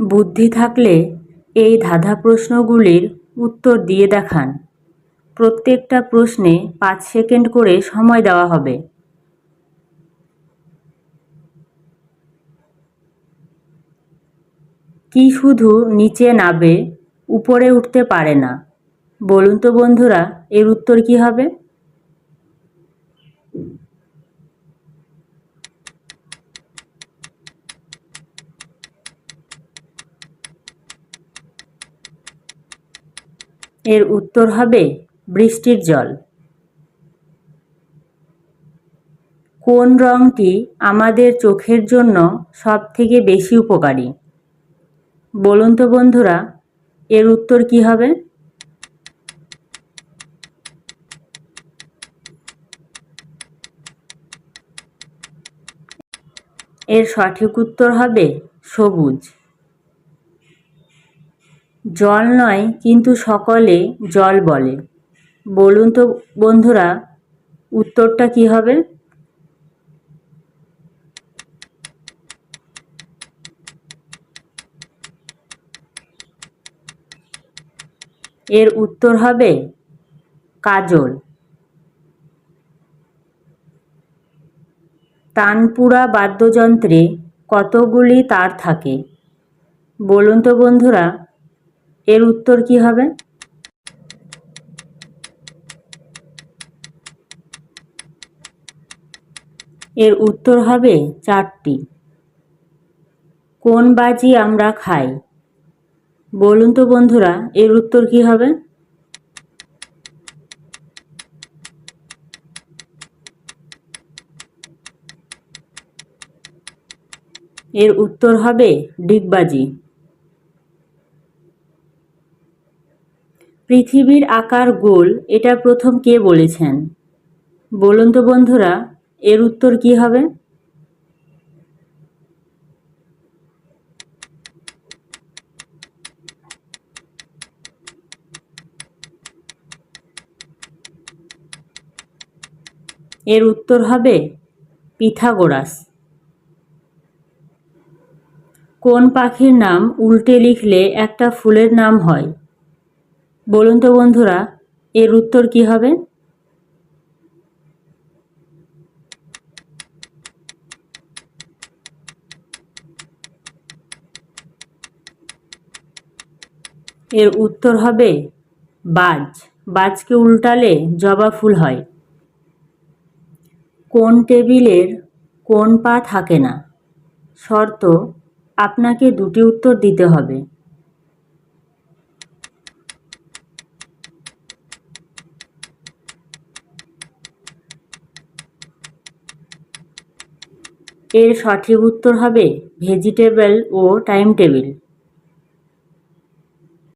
বুদ্ধি থাকলে এই ধাঁধা প্রশ্নগুলির উত্তর দিয়ে দেখান। প্রত্যেকটা প্রশ্নে পাঁচ সেকেন্ড করে সময় দেওয়া হবে। কি শুধু নিচে নাবে, উপরে উঠতে পারে না। বলুন তো বন্ধুরা, এর উত্তর কি হবে? এর উত্তর হবে বৃষ্টির জল। কোন রঙটি আমাদের চোখের জন্য সব থেকে বেশি উপকারী? বলুন তো বন্ধুরা, এর উত্তর কি হবে? এর সঠিক উত্তর হবে সবুজ। জল নয়, কিন্তু সকলে জল বলে। বলুন তো বন্ধুরা, উত্তরটা কি হবে? এর উত্তর হবে কাজল। তানপুরা বাদ্যযন্ত্রে কতগুলি তার থাকে? বলুন তো বন্ধুরা এর উত্তর কি হবে? এর উত্তর হবে চারটি। কোন বাজি আমরা খাই? বলুন তো বন্ধুরা, এর উত্তর কি হবে? এর উত্তর হবে ডিগবাজি। পৃথিবীর আকার গোল, এটা প্রথম কে বলেছেন? বলুন তো বন্ধুরা, এর উত্তর কি হবে? এর উত্তর হবে পিথাগোরাস। কোন পাখির নাম উল্টে লিখলে একটা ফুলের নাম হয়? বলুন তো বন্ধুরা, এর উত্তর কি হবে? এর উত্তর হবে বাজ। বাজকে উল্টালে জবা ফুল হয়। কোন টেবিলের কোন পা থাকে না? শর্ত, আপনাকে দুটি উত্তর দিতে হবে। এর সঠিক উত্তর হবে ভেজিটেবল ও টাইম টেবিল